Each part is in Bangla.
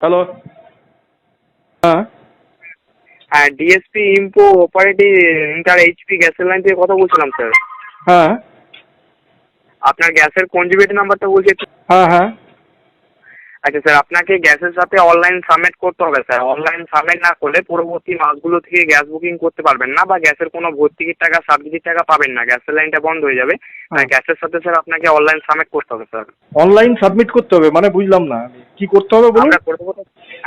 হ্যালো হ্যাঁ হ্যাঁ ডিএসপি ইম্পো অপারেটিভ ইন্টার এইচপি গ্যাসের লাইন থেকে কথা বলছিলাম স্যার হ্যাঁ আপনার গ্যাসের কনজিবিউটি নাম্বারটা বলছি একটু হ্যাঁ হ্যাঁ আচ্ছা স্যার আপনাকে গ্যাসের সাথে অনলাইন সাবমিট করতে হবে স্যার। অনলাইন সাবমিট না করলে পরবর্তী মাসগুলো থেকে গ্যাস বুকিং করতে পারবেন না বা গ্যাসের কোনো ভর্তুকির টাকা সাবসিডির টাকা পাবেন না। গ্যাসের লাইনটা বন্ধ হয়ে যাবে। হ্যাঁ। গ্যাসের সাথে স্যার আপনাকে অনলাইন সাবমিট করতে হবে স্যার। অনলাইন সাবমিট করতে হবে? মানে বুঝলাম না। কি করতে হবে বলুন? আমরা করে দেবো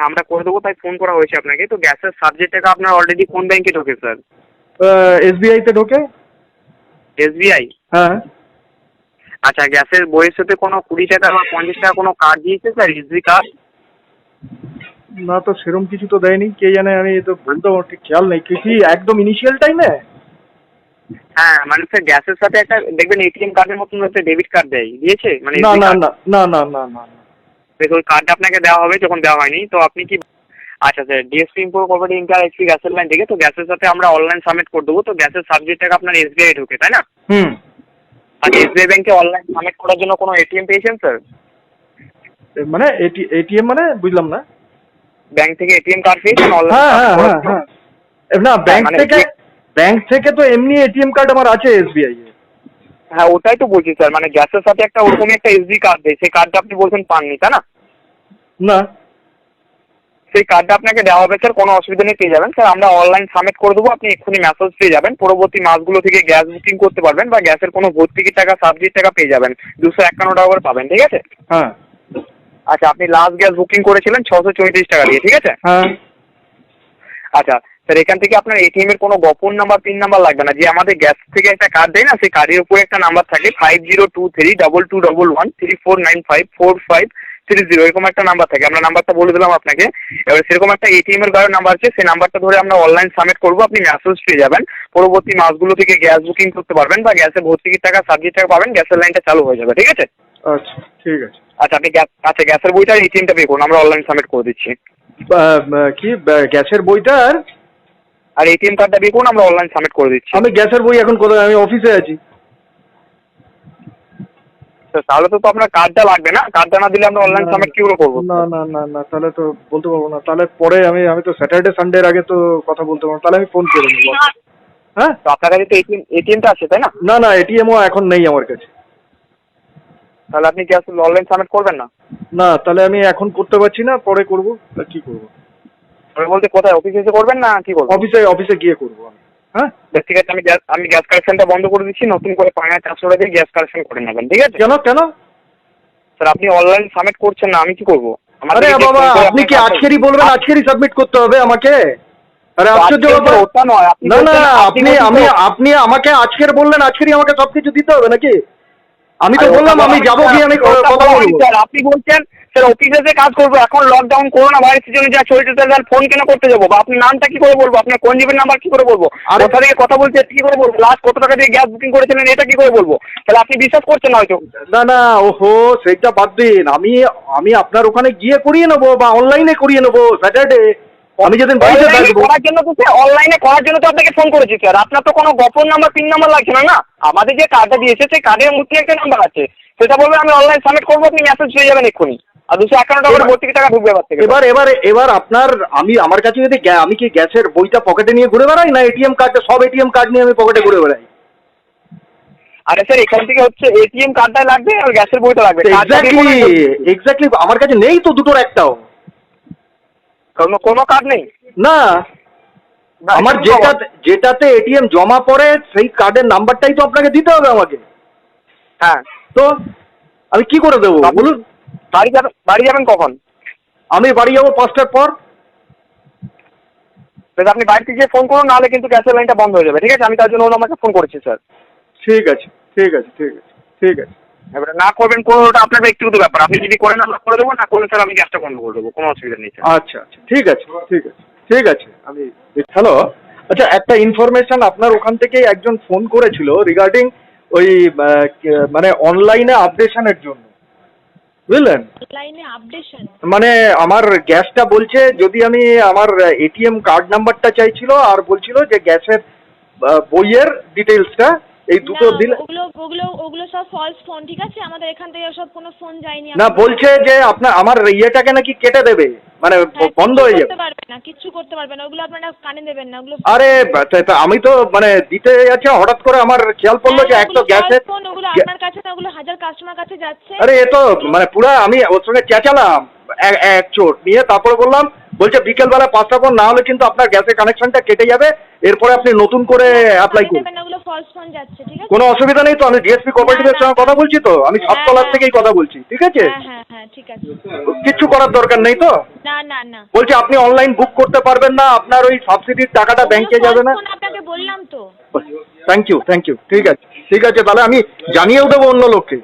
আমরা করে দেবো তাই ফোন করা হয়েছে আপনাকে। তো গ্যাসের সাবজেক্ট টাকা আপনার অলরেডি কোন ব্যাংকে ঢোকে স্যার? এসবিআই তে ঢোকে? এসবিআই হ্যাঁ। আচ্ছা গ্যাসের বইয়ের সাথে কোনো কুড়ি টাকা বা পঞ্চাশ টাকা কোনো কার্ড দিয়েছে স্যার এসবি কার্ড না তো সেরকম কিছু তো দেয়নি কে জানে আমি তো বলতে পারব ঠিক খেয়াল নেই কি একদম ইনিশিয়াল টাইমে হ্যাঁ মানে স্যার গ্যাসের সাথে একটা দেখবেন এটিএম কার্ডের মতন একটা ডেবিট কার্ড দেয় দিয়েছে? মানে না না না না না না না না। কার্ডটা আপনাকে দেওয়া হবে যখন দেওয়া হয়নি তো আপনি কি আচ্ছা sir DSP import cooperative inter HP গ্যাসের লাইন থেকে তো গ্যাসের সাথে আমরা অনলাইন সাবমিট করে দেবো তো গ্যাসের সাবজেক্ট টাকা আপনার এসবিআই ঢোকে তাই না? হুম। আর এসবিআই ব্যাংকে অনলাইন সাবমিট করার জন্য কোনো এটিএম পেয়েছেন স্যার মানে এটিএম মানে বুঝলাম না। ব্যাংক থেকে এটিএম কার্ড পেয়েছেন হ্যাঁ হ্যাঁ হ্যাঁ অনলাইন হ্যাঁ। না ব্যাংক মানে থেকে ব্যাংক থেকে তো এমনি এটিএম কার্ড আমার আছে এসবিআই এ। হ্যাঁ ওটাই তো বলছি স্যার মানে গ্যাসের সাথে একটা ওরকমই একটা এসডি কার্ড দেয় সেই কার্ডটা আপনি বলছেন পাননি তাই না? না। সেই কার্ডটা আপনাকে দেওয়া হবে স্যার কোনো অসুবিধা নেই পেয়ে যাবেন। স্যার আমরা অনলাইন সাবমিট করে দেবো। আপনি এক্ষুনি মেসেজ পেয়ে যাবেন। পরবর্তী মাসগুলো থেকে গ্যাস বুকিং করতে পারবেন বা গ্যাসের কোনো ভর্তুকির টাকা সাবজির টাকা পেয়ে যাবেন। দুশো একান্ন টাকা করে পাবেন ঠিক আছে? হ্যাঁ। আচ্ছা আপনি লাস্ট গ্যাস বুকিং করেছিলেন ছশো চৌত্রিশ টাকা দিয়ে ঠিক আছে? হ্যাঁ। আচ্ছা স্যার এখান থেকে আপনার এটিএম এর কোনো গোপন নাম্বার পিন নাম্বার লাগবে না। যে আমাদের গ্যাস থেকে একটা কার্ড দেয় না সেই কার্ডের উপরে একটা নাম্বার থাকে five zero two three double two double one three four nine five four five three zero এরকম একটা নাম্বার থাকে। আমরা নাম্বারটা বলে দিলাম আপনাকে। এবার সেরকম একটা এটিএম এর গাড়ির নাম্বার আছে। সেই নাম্বারটা ধরে আমরা অনলাইন সাবমিট করব। আপনি মেসেজ পেয়ে যাবেন। পরবর্তী মাসগুলো থেকে গ্যাস বুকিং করতে পারবেন বা গ্যাসের ভর্তুকির টাকা সাবজির টাকা পাবেন। গ্যাসের লাইনটা চালু হয়ে যাবে ঠিক আছে? আচ্ছা ঠিক আছে। আচ্ছা আপনি গ্যাস আচ্ছা গ্যাসের বইটা এটিএমটা পে করুন। আমরা অনলাইন সাবমিট করে দিচ্ছি। কি? গ্যাসের বইটার আর? এটিএম কার্ডটা পে করুন। আমরা অনলাইন সাবমিট করে দিচ্ছি। আমি গ্যাসের বই এখন কোথায়? আমি অফিসে আছি। তো তাহলে তো আপনার কার্ডটা লাগবে না? কার্ডটা না দিলে আমরা অনলাইন সাবমিট কি করে করব? না না না না তাহলে তো বলতে পারব না। তাহলে পরে আমি আমি তো স্যাটারডে সানডের আগে তো কথা বলতে পারব তাহলে আমি ফোন করে নেব। হ্যাঁ? তো আপনার কাছে তো এটিএম এটিএমটা আছে তাই না? না না এটিএমও এখন নেই আমার কাছে। তাহলে আপনি কি আসলে অনলাইন সাবমিট করবেন না? না তাহলে আমি এখন করতে পারছি না পরে করব তা কি করব? পরে বলতে কোথায় অফিসে এসে করবেন না কি করবেন? অফিসে অফিসে গিয়ে করব আমি। হ্যাঁ? ঠিক আছে আমি গ্যাস আমি গ্যাস কানেকশনটা বন্ধ করে দিচ্ছি নতুন করে পাঁচ হাজার চারশো টাকা দিয়ে গ্যাস কানেকশন করে নেবেন ঠিক আছে? কেন কেন? স্যার আপনি অনলাইন সাবমিট করছেন না আমি কি করব? আরে বাবা আপনি কি আজকেরই বলবেন আজকেরই সাবমিট করতে হবে আমাকে? আরে আশ্চর্য ব্যাপার। ওটা নয়, আপনি না না আপনি আমি আপনি আমাকে আজকের বললেন আজকেরই আমাকে সবকিছু দিতে হবে নাকি? আমি তো বললাম আমি যাব গিয়ে আমি কথা বলা বলব। স্যার আপনি বলছেন স্যার অফিসে যে কাজ করব এখন লকডাউন করোনা ভাইরাসের জন্য যা চলছে স্যার ফোন কেন করতে যাব? বা আপনার নামটা কি করে বলব? আপনার কোন জিবের নাম্বার কি করে বলব? আরে- কোথা থেকে কথা বলছে কি করে বলব? লাস্ট কত টাকা দিয়ে গ্যাস বুকিং করেছিলেন এটা কি করে বলব? তাহলে আপনি বিশ্বাস করছেন না হয়তো। না না ওহো সেটা বাদ দিন। আমি আমি আপনার ওখানে গিয়ে করিয়ে নেব বা অনলাইনে করিয়ে নেব স্যাটারডে আমি যেদিন বাড়িতে থাকব করার জন্য তো স্যার অনলাইনে করার জন্য তো আপনাকে ফোন করেছি স্যার। আপনার তো কোনো গোপন নাম্বার পিন নাম্বার লাগছে না না? আমাদের যে কার্ডটা দিয়েছে সেই কার্ডের মধ্যে একটা নাম্বার আছে। সেটা বলবে আমি অনলাইন সাবমিট করব আপনি মেসেজ পেয়ে যাবেন এক্ষুনি। আর দুশো একান্ন টাকা করে টাকা ঢুকবে এবার থেকে। এবার এবার এবার আপনার আমি আমার কাছে যদি আমি কি গ্যাসের বইটা পকেটে নিয়ে ঘুরে বেড়াই না এটিএম কার্ডটা সব এটিএম কার্ড নিয়ে আমি পকেটে ঘুরে বেড়াই? আরে স্যার এখান থেকে হচ্ছে এটিএম কার্ডটা লাগবে আর গ্যাসের বইটা লাগবে। এক্স্যাক্টলি এক্স্যাক্টলি আমার কাছে নেই তো দুটোর একটাও। কোনো কোনো কার্ড নেই? না। আমার যেটা যেটাতে এটিএম জমা পড়ে সেই কার্ডের নাম্বারটাই তো আপনাকে দিতে হবে আমাকে। হ্যাঁ। তো আমি কি করে দেবো? বলুন। বাড়ি যাবেন বাড়ি যাবেন কখন? আমি বাড়ি যাব পাঁচটার পর। বেশ, আপনি বাড়িতে গিয়ে ফোন করুন নাহলে কিন্তু গ্যাসের লাইনটা বন্ধ হয়ে যাবে ঠিক আছে? আমি তার জন্য ওর আমাকে ফোন করেছি স্যার ঠিক আছে ঠিক আছে ঠিক আছে ঠিক আছে। এবারে না করবেন কোনো ওটা আপনার ব্যক্তিগত ব্যাপার। আপনি যদি করেন আমরা করে দেবো না করলে স্যার আমি গ্যাসটা বন্ধ করে দেবো কোনো অসুবিধা নেই স্যার আচ্ছা আচ্ছা ঠিক আছে ঠিক আছে ঠিক আছে আমি হ্যালো আচ্ছা একটা ইনফরমেশন আপনার ওখান থেকে একজন ফোন করেছিল রিগার্ডিং ওই মানে অনলাইনে আপডেশনের জন্য। বুঝলেন? মানে আমার গ্যাসটা বলছে যদি আমি আমার এটিএম কার্ড নাম্বারটা চাইছিল আর বলছিল যে গ্যাসের বইয়ের ডিটেলসটা এই দুটো দিলে ওগুলো ওগুলো ওগুলো সব ফলস ফোন ঠিক আছে? আমাদের এখান থেকে সব কোনো ফোন যায়নি না বলছে যে আপনার আমার ইয়েটাকে নাকি কেটে দেবে। মানে হ্যাঁ, বন্ধ হয়ে যাবে। করতে পারবে না কিচ্ছু করতে পারবে না ওগুলো আপনারা কানে দেবেন না ওগুলো আরে আমি তো মানে দিতে যাচ্ছি হঠাৎ করে আমার খেয়াল পড়ল যে হ্যাঁ, এক তো গ্যাসের false ওগুলো আপনার কাছে না ওগুলো হাজার কাস্টমার কাছে যাচ্ছে। আরে এ তো মানে পুরা আমি ওর সঙ্গে চেঁচালাম। এক চোট নিয়ে তারপরে বললাম বলছে বিকেলবেলা পাঁচটা পর না হলে কিন্তু আপনার গ্যাসের কানেকশনটা কেটে যাবে। এরপরে আপনি নতুন করে অ্যাপ্লাই করুন। কোনো অসুবিধা নেই তো আমি ডিএসপি কোঅপারেটিভের সঙ্গে কথা বলছি তো? আমি হ্যাঁ, সাততলার হ্যাঁ। থেকেই কথা বলছি ঠিক আছে? হ্যাঁ হ্যাঁ ঠিক আছে। কিচ্ছু করার দরকার নেই তো? বলছি আপনি অনলাইন বুক করতে পারবেন না আপনার ওই সাবসিডির টাকাটা ব্যাংকে যাবে না। থ্যাংক ইউ থ্যাংক ইউ ঠিক আছে। ঠিক আছে তাহলে আমি জানিয়েও দেবো অন্য লোককে।